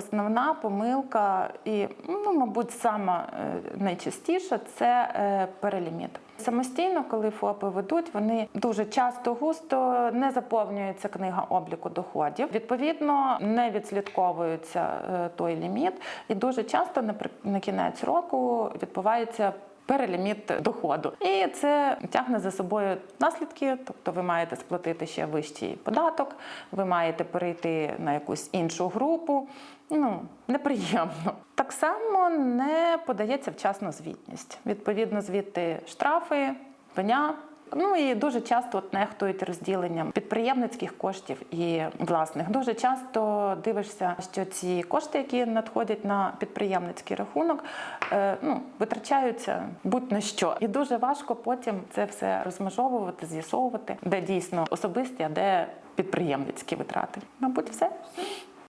основна помилка, і, ну, мабуть, сама е, найчастіша це е, переліміт. Самостійно, коли ФОПи ведуть, вони дуже часто густо не заповнюється книга обліку доходів. Відповідно, не відслідковується е, той ліміт, і дуже часто на кінець року відбувається. Переліміт доходу, і це тягне за собою наслідки. Тобто, ви маєте сплатити ще вищий податок, ви маєте перейти на якусь іншу групу. Ну неприємно. Так само не подається вчасно звітність. Відповідно, звідти штрафи, пеня. Ну і дуже часто от нехтують розділенням підприємницьких коштів і власних. Дуже часто дивишся, що ці кошти, які надходять на підприємницький рахунок, е, ну витрачаються будь-на що, і дуже важко потім це все розмежовувати, з'ясовувати, де дійсно особисті, а де підприємницькі витрати. Мабуть, все.